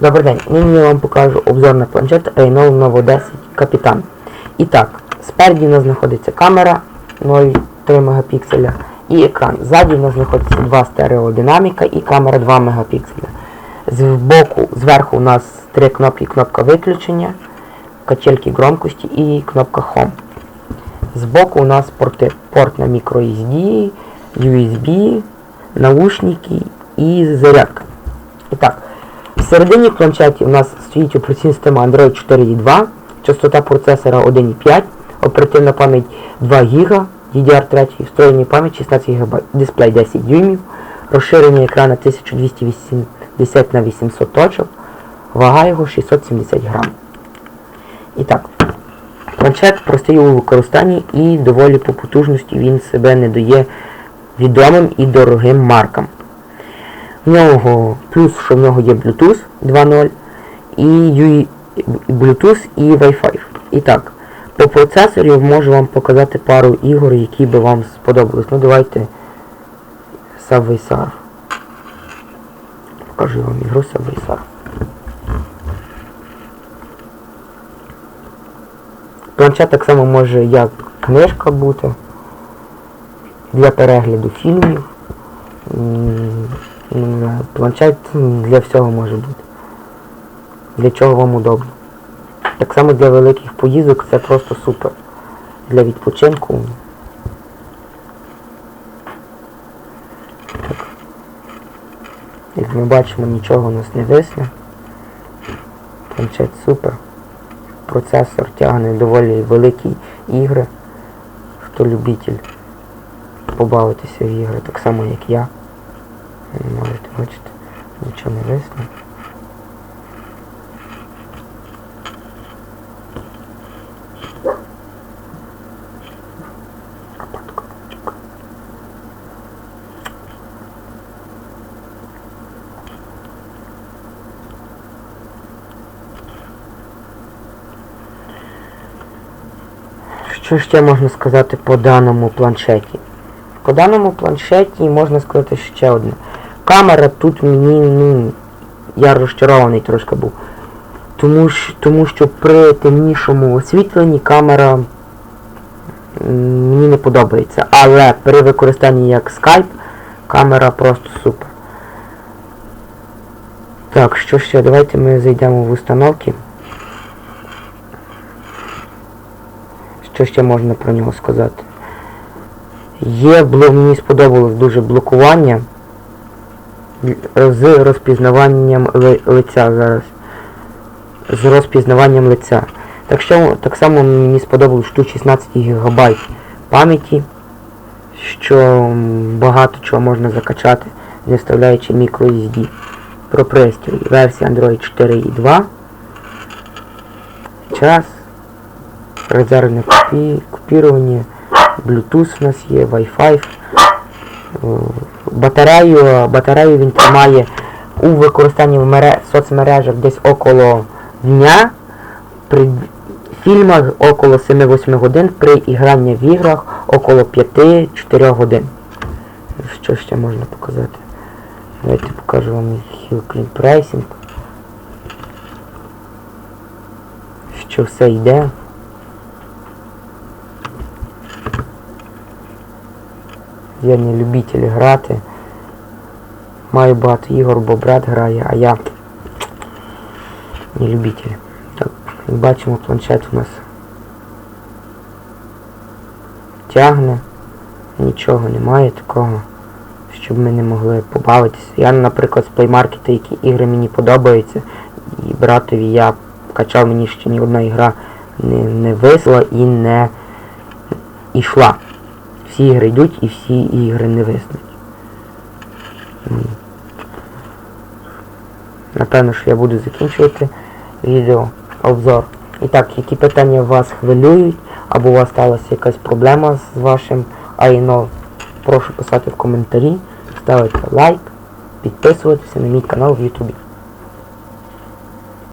Добрий день. Нині я вам покажу обзор на планшет Reno Novo 10 Капітан. І так, спереді у нас знаходиться камера 0,3 мегапікселя і екран. Ззаді у нас знаходиться два стереодинаміка і камера 2 мегапікселя. З боку, зверху у нас три кнопки, кнопка виключення, качельки громкості і кнопка Home. Збоку у нас порти, порт на microSD, USB, наушники і зарядка. І всередині в планшеті у нас стоїть операційна система Android 4.2, частота процесора 1.5, оперативна пам'ять 2 ГБ, DDR3, встроєння пам'ять 16 ГБ, дисплей 10 дюймів, розширення екрана 1280 на 800 точок, вага його 670 грам. І так, планшет простий у використанні і доволі по потужності він себе не дає відомим і дорогим маркам. В плюс, що в нього є Bluetooth 2.0 і Bluetooth і Wi-Fi. І так, по процесорі можу вам показати пару ігор, які би вам сподобались. Ну давайте Subway. Покажу вам ігру Subway Surf. Планшет так само може як книжка бути для перегляду фільмів. Планшет для всього може бути. Для чого вам удобно. Так само для великих поїздок це просто супер. Для відпочинку. Так. Як ми бачимо, нічого у нас не висне. Планшет супер. Процесор тягне доволі великі ігри. Хто любитель побавитися в ігри, так само як я. Бачити, нічого не висне. Що ще можна сказати по даному планшеті? По даному планшеті можна сказати ще одне. Камера тут мені, ну, я розчарований трошки був. Тому що, тому що при темнішому освітленні камера мені не подобається. Але при використанні як Skype камера просто супер. Так, що ще? Давайте ми зайдемо в установки. Що ще можна про нього сказати? Є, мені сподобалось дуже блокування з розпізнаванням лиця зараз. З розпізнаванням лиця. Так, що, так само мені сподобалось, тут 16 ГБ пам'яті, що багато чого можна закачати, не вставляючи microSD. Про пристрій. Версія Android 4.2. Час. Резервне копі... копірування. Bluetooth у нас є, Wi-Fi. Батарею, батарею він тримає у використанні в мере... соцмережах десь около дня. При фільмах около 7-8 годин, при ігранні в іграх около 5-4 годин. Що ще можна показати? Давайте покажу вам Hill Clean Pricing. Що все йде. Я не любитель грати. Маю багато ігор, бо брат грає, а я не любитель. Так, як бачимо, планшет у нас тягне, нічого немає такого, щоб ми не могли побавитися. Я, наприклад, з Market, які ігри мені подобаються, і братові я качав, мені ще ні одна ігра не, не висла і не йшла. Всі ігри йдуть і всі ігри не виснуть. Напевно, що я буду закінчувати відео обзор. І так, які питання вас хвилюють, або у вас сталася якась проблема з вашим айно, прошу писати в коментарі, ставити лайк, підписуватися на мій канал в Ютубі.